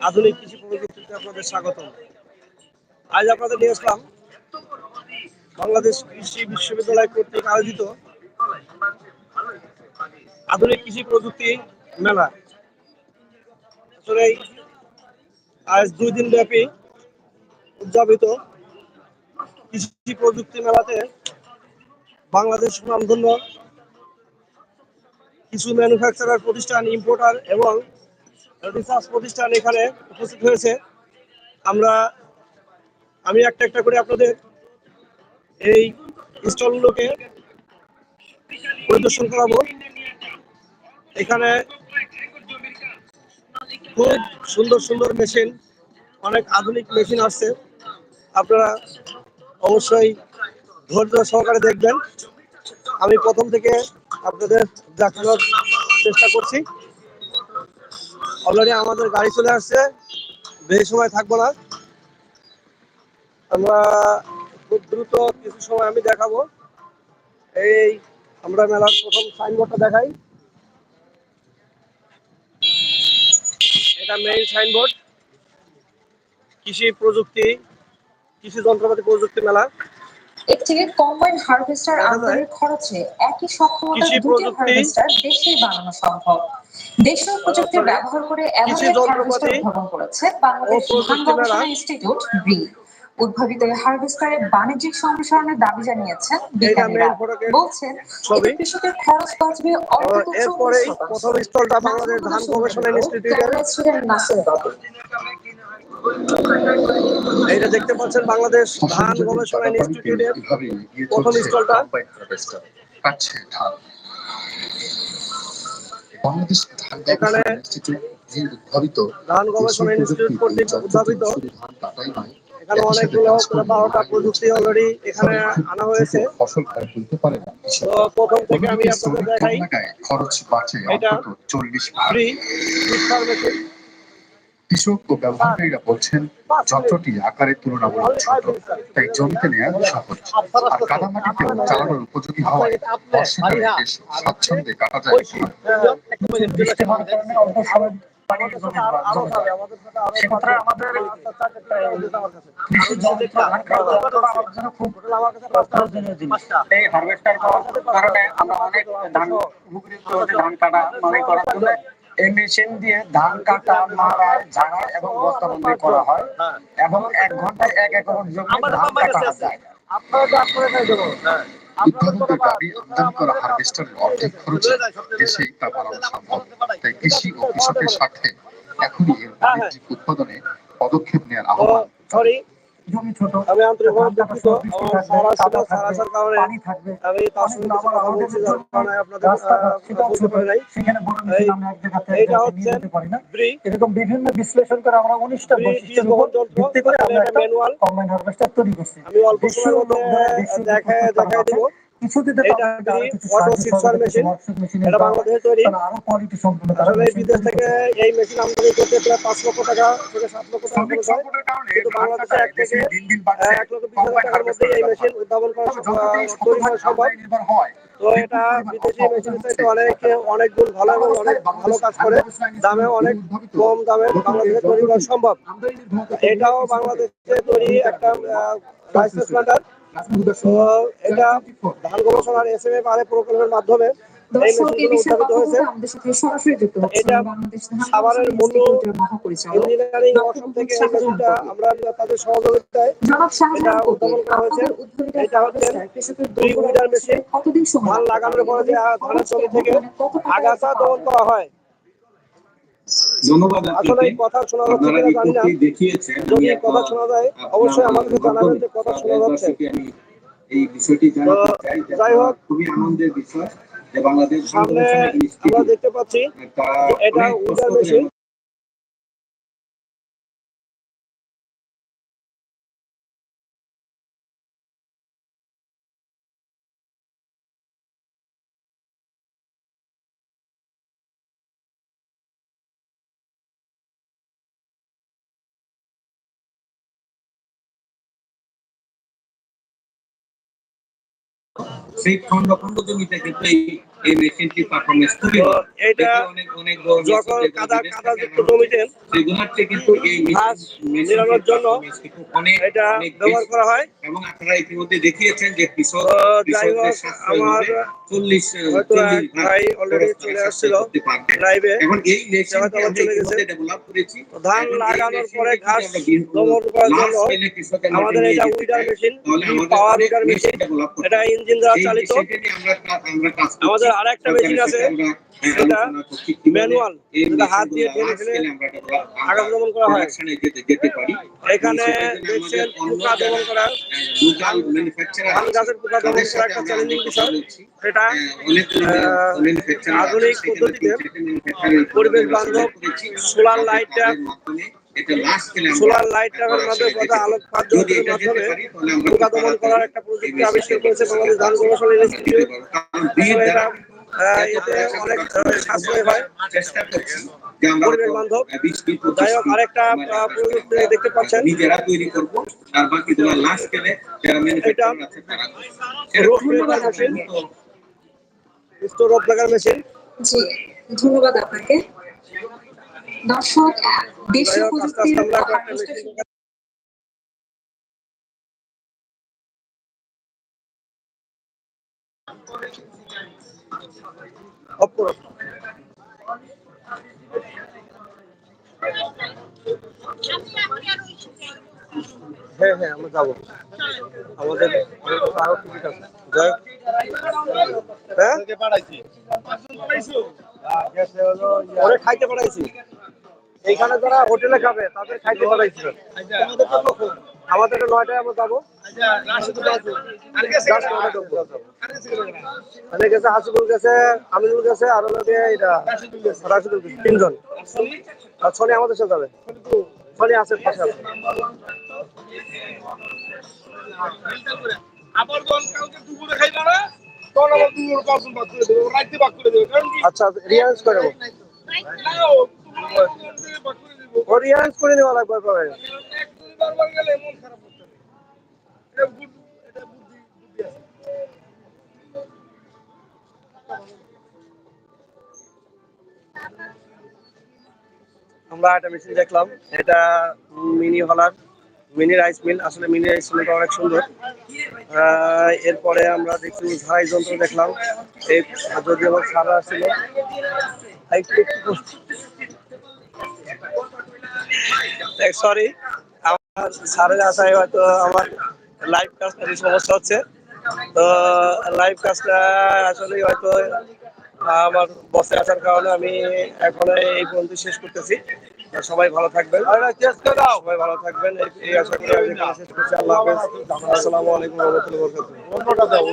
আধুনিক কৃষি প্রযুক্তিতে আপনাদের স্বাগত আজ আপনাদের নিয়ে আসলাম বাংলাদেশ কৃষি বিশ্ববিদ্যালয় কর্তৃক আয়োজিত আধুনিক কৃষি প্রযুক্তি মেলা। আজ দুই দিন ব্যাপী উদযাপিত কৃষি প্রযুক্তি মেলাতে বাংলাদেশ সুনামধন্য কিছু ম্যানুফ্যাকচারার প্রতিষ্ঠান ইম্পোর্টার এবং রিসার্চ প্রতিষ্ঠান এখানে উপস্থিত হয়েছে। আমরা, আমি একটা একটা করে আপনাদের এই স্টলগুলোকে পরিদর্শন করাবো। এখানে খুব সুন্দর সুন্দর মেশিন অনেক আধুনিক মেশিন আসছে। আপনারা অবশ্যই ধৈর্য সহকারে দেখবেন। আমি প্রথম থেকে আপনাদের দেখানোর চেষ্টা করছি। অলরেডি আমাদের গাড়ি চলে আসছে। বেশি সময় থাকব না। আমরা খুব দ্রুত কিছু সময় আমি দেখাবো। এই আমরা মেলার প্রথম সাইনবোর্ডটা দেখাই। এটা মেইন সাইনবোর্ড কৃষি প্রযুক্তি কৃষি যন্ত্রপাতি প্রযুক্তি মেলা। এর থেকে কম্বাইন হারভেস্টার দেখা আমদানির খরচে একই দুটি হারভেস্টার দেশেই বানানো সম্ভব। দেশীয় প্রযুক্তি ব্যবহার করে এমন এক হারভেস্টার উদ্ভাবন করেছে বাংলাদেশ ধান গবেষণা ইনস্টিটিউট ব্রি উদ্ভাবিত এই হারভেস্টারের বাণিজ্যিক সম্প্রসারণের দাবি জানিয়েছেন বিজ্ঞানীরা। বলছেন এতে কৃষকের খরচ বাঁচবে অন্তত এরপরেই প্রথম স্থলটা বাংলাদেশ ধান গবেষণা ইনস্টিটিউটের। নাসির বাবু। এইটা দেখতে পাচ্ছেন বাংলাদেশ ধান গবেষণা ইনস্টিটিউটের প্রথম স্টলটা। পাচ্ছে ধান। বাংলাদেশ ধান এখানে গবেষণা ইনস্টিটিউট উদ্ভাবিত ধান গবেষণা ইনস্টিটিউট কর্তৃক উদ্ভাবিত। ধান কাটাই নয়, এখানে একই সাথে অনেকগুলো বারোটা প্রযুক্তি অলরেডি এখানে আনা হয়েছে। ফসল ফল তুলতে পারে না প্রথম থেকে আমি আপনাদের দেখাই। খরচ বাড়ছে অন্তত চল্লিশ ফ্রি কৃষক ও ব্যবহারকারীরা বলছেন, যন্ত্রটি আকারে তুলনামূলক ছোট, তাই জমিতে নেওয়া সহজ। আর কাদামাটিতেও চালানোর উপযোগী হওয়ায় বেশ স্বাচ্ছন্দ্যে কাটা যায়। আমাদের কারণে আমরা অনেক ধান ধান কাটা মানে করার জন্য এই মেশিন দিয়ে ধান কাটা মারা ঝাড়া এবং বস্তাবন্দি করা হয়। হ্যাঁ। এবং এক ঘন্টায় এক একর জমি ধান কাটা যায় আমদানি করা হারভেস্টারের অর্ধেক খরচে দেশেই তা বানানো সম্ভব। তাই কৃষি ও কৃষকের স্বার্থে এখনই এর বাণিজ্যিক উৎপাদনে পদক্ষেপ নেওয়ার আহ্বান। সরি জমি ছোট আমি আন্তরিকভাবে দুঃখিত। সারা সারা আসার কারণে পানি থাকবে। তার সঙ্গে কারণে আপনাদের পারি নাই। সেখানে বড় আমরা এক হচ্ছে এরকম বিভিন্ন বিশ্লেষণ করে আমরা উনিশটা ব্রি বৈশিষ্ট্যের উপর ভিত্তি করে আমরা একটা ম্যানুয়াল কম্বাইন হারভেস্টার তৈরি করছি। আমি অল্প সময়ের মধ্যে দেখায় দেখায় দিব। কিছু দিতে অটো সিক্সার মেশিন এটা বাংলাদেশে তৈরি। আরও কোয়ালিটি সম্পন্ন আসলে বিদেশ থেকে এই মেশিন আমদানি করতে প্রায় পাঁচ লক্ষ টাকা থেকে সাত লক্ষ টাকা খরচ হয়। কিন্তু বাংলাদেশে এক থেকে দেশে দিন দিন বাড়ছে। এক লক্ষ বিশ হাজার টাকার মধ্যে এই মেশিন উদ্ভাবন করা তবে যতটাই আহ, তৈরি করা সম্ভব। আমদানি নির্ভর হয় তো এটা বিদেশি মেশিনের চাইতে অনেক অনেক গুণ ভালো এবং অনেক ভালো কাজ করে। দামে অনেক কম দামে বাংলাদেশে তৈরি করা সম্ভব। এটাও বাংলাদেশে তৈরি একটা রাইস প্ল্যান্টার তো এটা ধান গবেষণার এস এম এ পারে প্রকল্পের মাধ্যমে। আমরা তাদের সহযোগিতায় এটা উদ্ভাবন করা হয়েছে। আপনাদের এটা হচ্ছে দুই দুর্বল মেশিন। ধান লাগানোর পারে পরে ধানের জমি থেকে কেমন? মানে আগাছা দমন করা হয় ধন্যবাদ আসলে এই কথা শোনা যাচ্ছে কিনা জানি না। দেখিয়েছেন যদি আমি কথা শোনা যায় অবশ্যই আমাদেরকে জানাবেন যে কথা শোনা যাচ্ছে। আমি এই বিষয়টি জানাতে চাই যাই হোক, খুবই আনন্দের বিষয় যে বাংলাদেশ সামনে আমরা দেখতে পাচ্ছি এটা উইডার মেশিন সেই খন্ড খন্ড জমিতে কিন্তু এই মেশিনটির মেশিনটি পারফরমেন্স খুবই ভালো। এটা অনেক যখন কাদা কাদা যুক্ত জমিতে সেগুলোর চেয়ে কিন্তু এই ঘাস মেশিন জন্য এটা ব্যবহার করা হয়। এবং আপনারা ইতিমধ্যে দেখিয়েছেন যে কৃষক তো যাই কৃষকদের হোক, সাশ্রয় আমার চল্লিশ হয়তো এক চল্লিশ ভাগ ভাই already চলে আসছিল লাইভে এখন এই মেশিনটি হয়তো আমরা চলে গেছে। ইতিমধ্যে ডেভেলপ করেছি। ধান লাগানোর পরে ঘাস দমন করার জন্য আমাদের এটা weeder machine power weeder machine এটা ইঞ্জিন দ্বারা চালিত। আমাদের আরেকটা মেশিন আছে, যেটা হাত দিয়ে করা হয়। এখানে দেখছেন পোকা দমন করা local manufacturer ধান গাছের পোকা দমন করা একটা চ্যালেঞ্জিং বিষয়। হ্যাঁ, আধুনিক পদ্ধতিতে পরিবেশ বান্ধব সোলার লাইটটা এটা সোলার লাইটের করার মাধ্যমে কথা আলোকপাত যন্ত্রের মাধ্যমে পারি, তাহলে আমরা পোকা দমন করার একটা প্রযুক্তি আবিষ্কার করেছে বাংলাদেশ ধান গবেষণা ইনস্টিটিউট। এতে অনেক আহ, সাশ্রয় হয় পরিবেশ বান্ধব। যাই হোক, আরেকটা, প্রযুক্তি দেখতে পাচ্ছেন। নিজেরা তৈরি করব। আর বাকিগুলো লাস্ট পেলে যারা ম্যানুফ্যাকচারার আছে তারা করবে। Machine store of bagger machine জি ধন্যবাদ আপনাকে। দর্শক দেশীয় প্রযুক্তির হ্যাঁ হ্যাঁ আমরা যাব। আমাদের আরও আছে। হ্যাঁ? খাইতে পাঠাইছি। এইখানে যারা হোটেলে খাবে, তাদের খাইতে পাঠাইছি। আমাদের নয়টায় আমরা যাব। গেছে হাসিবুল গেছে আমিনুল গেছে আর এটা রাশিদুল গেছে। তিনজন। আর সনি আমাদের সাথে যাবে। সনি আছে পাশে আছে। আবার কালকে দুপুরে খাইবা না? তখন আবার দুপুরে পাঁচজন ভাগ করে দেবে। রাইতে ভাগ করে দেবে আচ্ছা রিয়ারেঞ্জ করে দেবো। রিয়ারেঞ্জ করে নেওয়া লাগবে গেলে মন খারাপ করতে এটা এটা বুদ্ধি বুদ্ধি আছে। আমরা একটা মেশিন দেখলাম। এটা mini huller mini rice mill. আসলে মিনি রাইস মিলটা অনেক সুন্দর। আহ, এরপরে আমরা দেখছি ঝাড়াই যন্ত্র দেখলাম। এই যদি আমার সারা ছিল সরি সারের আশায় হয়তো আমার লাইভ কাজটা সমস্যা হচ্ছে। তো লাইভ কাজটা আসলে হয়তো আমার বসে আসার কারণে আমি এখন এই পর্যন্ত শেষ করতেছি। সবাই ভালো থাকবেন। সবাই ভালো থাকবেন। এই- আশা করি আমি শেষ করছি। আল্লাহ হাফেজ। আসসালামু আলাইকুম রহমতুল্লাহ বরকাতুহ।